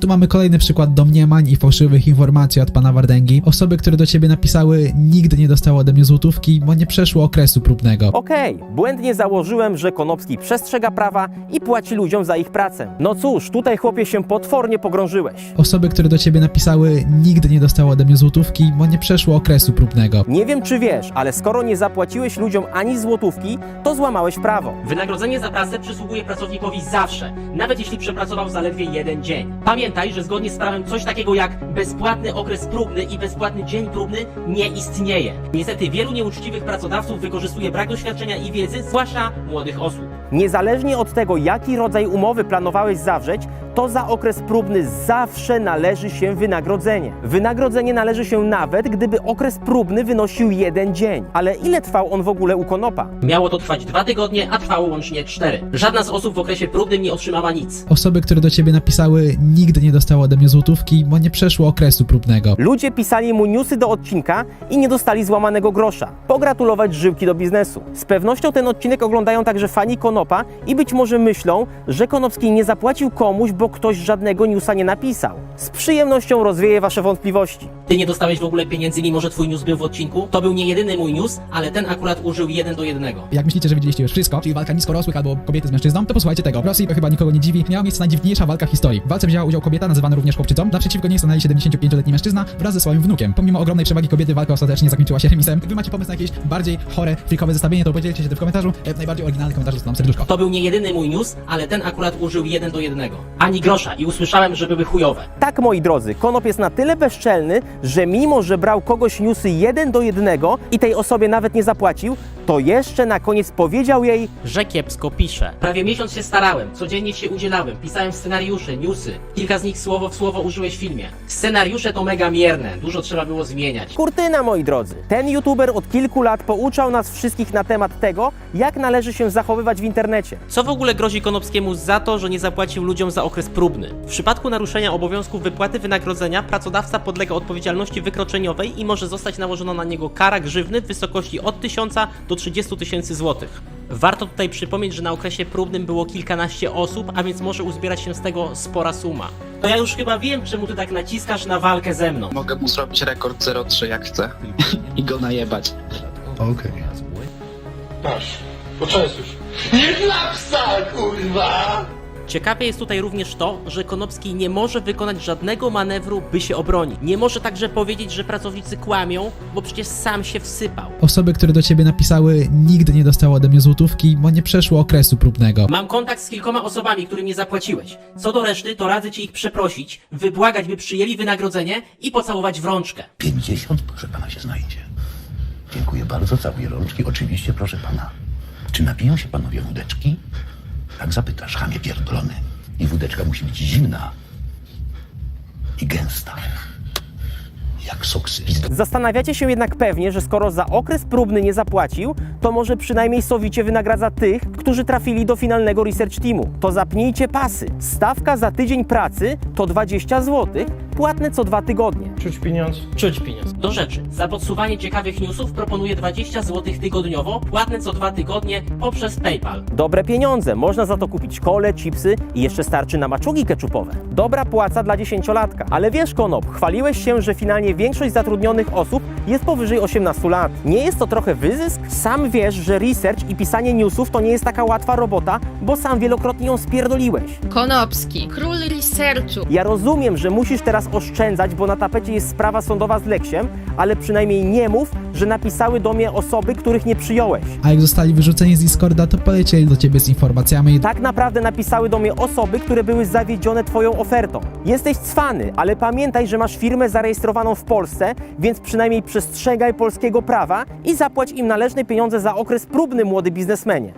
Tu mamy kolejny przykład domniemań i fałszywych informacji od pana Wardęgi. Osoby, które do ciebie napisały, nigdy nie dostały ode mnie złotówki, bo nie przeszło okresu próbnego. Okej, błędnie założyłem, że Konopski przestrzega prawa i płaci ludziom za ich pracę. No cóż, tutaj chłopie się potwornie pogrążyłeś. Osoby, które do ciebie napisały, nigdy nie dostały ode mnie złotówki, bo nie przeszło okresu próbnego. Nie wiem czy wiesz, ale skoro nie zapłaciłeś ludziom ani złotówki, to złamałeś prawo. Wynagrodzenie za pracę przysługuje pracownikowi zawsze, nawet jeśli przepracował zaledwie jeden dzień. Pamiętaj, że zgodnie z prawem coś takiego jak bezpłatny okres próbny i bezpłatny dzień próbny nie istnieje. Niestety wielu nieuczciwych pracodawców wykorzystuje brak doświadczenia i wiedzy, zwłaszcza młodych osób. Niezależnie od tego, jaki rodzaj umowy planowałeś zawrzeć, to za okres próbny zawsze należy się wynagrodzenie. Wynagrodzenie należy się nawet, gdyby okres próbny wynosił jeden dzień. Ale ile trwał on w ogóle u Konopa? Miało to trwać dwa tygodnie, a trwało łącznie cztery. Żadna z osób w okresie próbnym nie otrzymała nic. Osoby, które do ciebie napisały, nigdy nie dostały ode mnie złotówki, bo nie przeszło okresu próbnego. Ludzie pisali mu newsy do odcinka i nie dostali złamanego grosza. Pogratulować żyłki do biznesu. Z pewnością ten odcinek oglądają także fani Konopa i być może myślą, że Konopski nie zapłacił komuś, bo ktoś żadnego newsa nie napisał. Z przyjemnością rozwieję wasze wątpliwości. Ty nie dostałeś w ogóle pieniędzy, mimo że twój news był w odcinku? To był nie jedyny mój news, ale ten akurat użył jeden do jednego. Jak myślicie, że widzieliście już wszystko, czyli walka niskorosłych albo kobiety z mężczyzną, to posłuchajcie tego. W Rosji to chyba nikogo nie dziwi. Miała miejsce najdziwniejsza walka w historii. W walce wzięła udział kobieta, nazywana również chłopczycą. Naprzeciwko niej stanęli 75-letni mężczyzna wraz ze swoim wnukiem. Pomimo ogromnej przewagi kobiety walka ostatecznie zakończyła się remisem. Wy macie pomysł na jakieś bardziej chore, frikowe zestawienie, to podzielcie się tym w komentarzu. E, Najbardziej oryginalny komentarz dostaną serduszko. To był nie jedyny mój news, ale ten akurat użył jeden do jednego. Ani grosza i usłyszałem, że były chujowe. Tak, moi drodzy, Konop jest na tyle bezczelny, że mimo, że brał kogoś newsy jeden do jednego i tej osobie nawet nie zapłacił, to jeszcze na koniec powiedział jej Że kiepsko pisze. Prawie miesiąc się starałem, codziennie się udzielałem, pisałem scenariusze, newsy. Kilka z nich słowo w słowo użyłeś w filmie. Scenariusze to mega mierne, dużo trzeba było zmieniać. Kurtyna, moi drodzy. Ten youtuber od kilku lat pouczał nas wszystkich na temat tego, jak należy się zachowywać w internecie. Co w ogóle grozi Konopskiemu za to, że nie zapłacił ludziom za okres próbny? W przypadku naruszenia obowiązku wypłaty wynagrodzenia pracodawca podlega odpowiedzialności wykroczeniowej i może zostać nałożona na niego kara grzywny w wysokości od 1000 do 30 tysięcy złotych. Warto tutaj przypomnieć, że na okresie próbnym było kilkanaście osób, a więc może uzbierać się z tego spora suma. To ja już chyba wiem, czemu ty tak naciskasz na walkę ze mną. Mogę mu zrobić rekord 0,3 jak chcę i go najebać. Okej. Masz, poczęstuj się. Nie dla psa, kurwa! Ciekawe jest tutaj również to, że Konopski nie może wykonać żadnego manewru, by się obronić. Nie może także powiedzieć, że pracownicy kłamią, bo przecież sam się wsypał. Osoby, które do ciebie napisały, nigdy nie dostały ode mnie złotówki, bo nie przeszło okresu próbnego. Mam kontakt z kilkoma osobami, którym nie zapłaciłeś. Co do reszty, to radzę ci ich przeprosić, wybłagać, by przyjęli wynagrodzenie i pocałować w rączkę. 50, proszę pana, się znajdzie. Dziękuję bardzo, całuję rączki. Oczywiście, proszę pana. Czy napiją się panowie wódeczki? Tak zapytasz, chamie pierdolony. I wódeczka musi być zimna i gęsta. Jak sok z pizdy. Zastanawiacie się jednak pewnie, że skoro za okres próbny nie zapłacił, to może przynajmniej sowicie wynagradza tych, którzy trafili do finalnego research teamu. To zapnijcie pasy. Stawka za tydzień pracy to 20 zł, płatne co dwa tygodnie. Czuć pieniądz. Czuć pieniądz. Do rzeczy. Za podsuwanie ciekawych newsów proponuję 20 zł tygodniowo, płatne co dwa tygodnie poprzez PayPal. Dobre pieniądze, można za to kupić kole, chipsy i jeszcze starczy na maczugi keczupowe. Dobra płaca dla dziesięciolatka. Ale wiesz, Konop, chwaliłeś się, że finalnie większość zatrudnionych osób jest powyżej 18 lat. Nie jest to trochę wyzysk? Sam wiesz, że research i pisanie newsów to nie jest taka łatwa robota, bo sam wielokrotnie ją spierdoliłeś. Konopski, król researchu. Ja rozumiem, że musisz teraz oszczędzać, bo na tapecie jest sprawa sądowa z Leksiem, ale przynajmniej nie mów, że napisały do mnie osoby, których nie przyjąłeś. A jak zostali wyrzuceni z Discorda, to polecieli do ciebie z informacjami. Tak naprawdę napisały do mnie osoby, które były zawiedzione Twoją ofertą. Jesteś cwany, ale pamiętaj, że masz firmę zarejestrowaną w Polsce, więc przynajmniej przestrzegaj polskiego prawa i zapłać im należne pieniądze za okres próbny, młody biznesmenie.